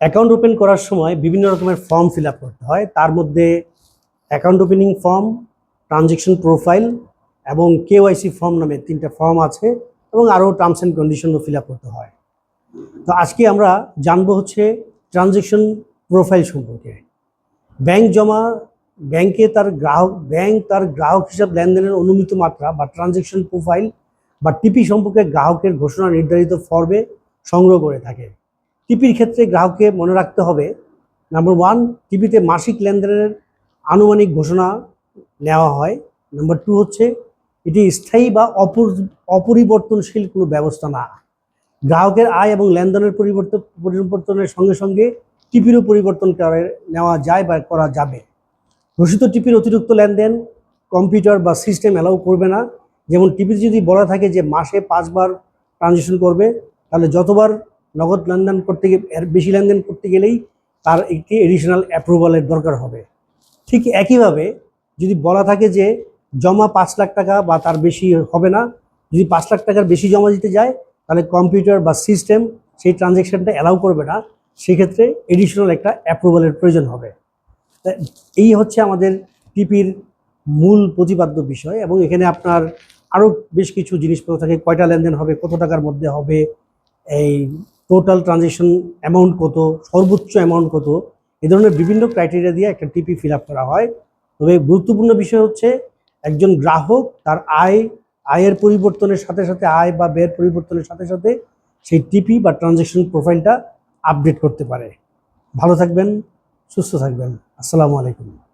Account open করার সময় বিভিন্ন রকমের ফর্ম ফিল আপ করতে হয়। তার মধ্যে account opening form transaction profile এবং কেওয়াইসি ফর্ম নামে তিনটা ফর্ম আছে এবং আরও টার্মস অ্যান্ড কন্ডিশনও ফিল আপ করতে হয়। তো আজকে আমরা জানব হচ্ছে ট্রানজেকশন প্রোফাইল সম্পর্কে। ব্যাংক জমা ব্যাংকে তার গ্রাহক ব্যাংক তার গ্রাহক হিসাব লেনদেনের অনুমিত মাত্রা বা ট্রানজেকশন প্রোফাইল বা টিপি সম্পর্কে গ্রাহকের ঘোষণা নির্ধারিত ফর্মে সংগ্রহ করে থাকে। টিপির ক্ষেত্রে গ্রাহককে মনে রাখতে হবে নাম্বার ওয়ান টিপিতে মাসিক লেনদেনের আনুমানিক ঘোষণা নেওয়া হয়। নাম্বার টু হচ্ছে, এটি স্থায়ী বা অপর, অপরিবর্তনশীল কোনো ব্যবস্থা না। গ্রাহকের আয় এবং লেনদেনের পরিবর্তন পরিবর্তনের সঙ্গে সঙ্গে টিপিরও পরিবর্তন করে নেওয়া যায় বা করা যাবে। ঘোষিত টিপির অতিরিক্ত লেনদেন কম্পিউটার বা সিস্টেম অ্যালাউ করবে না। যেমন টিপিতে যদি বলা থাকে যে মাসে পাঁচবার ট্রানজেকশন করবে, তাহলে যতবার নগদ লেনদেন করতে গে- এর বেশি লেনদেন করতে গেলেই তার একটি এডিশনাল অ্যাপ্রুভালের দরকার হবে। ঠিক একইভাবে যদি বলা থাকে যে জমা পাঁচ লাখ টাকা বা তার বেশি হবে না, যদি পাঁচ লাখ টাকার বেশি জমা দিতে যায়, তাহলে কম্পিউটার বা সিস্টেম সেই ট্রানজ্যাকশনটা অ্যালাউ করবে না। সেক্ষেত্রে এডিশনাল একটা অ্যাপ্রুভালের প্রয়োজন হবে। এই হচ্ছে আমাদের টিপির মূল প্রতিপাদ্য বিষয় এবং এখানে আপনার আরও বেশ কিছু জিনিসপত্র থাকে। কয়টা লেনদেন হবে, কত টাকার মধ্যে হবে, এই টোটাল ট্রানজেকশন অ্যামাউন্ট কত, সর্বোচ্চ অ্যামাউন্ট কত, এ ধরনের বিভিন্ন ক্রাইটেরিয়া দিয়ে একটা টিপি ফিল করা হয়। তবে গুরুত্বপূর্ণ বিষয় হচ্ছে, একজন গ্রাহক তার আয়, আয়ের পরিবর্তনের সাথে সাথে আয় বা ব্যয়ের পরিবর্তনের সাথে সাথে সেই টিপি বা ট্রানজেকশন প্রোফাইলটা আপডেট করতে পারে। ভালো থাকবেন, সুস্থ থাকবেন। আসসালামু আলাইকুম।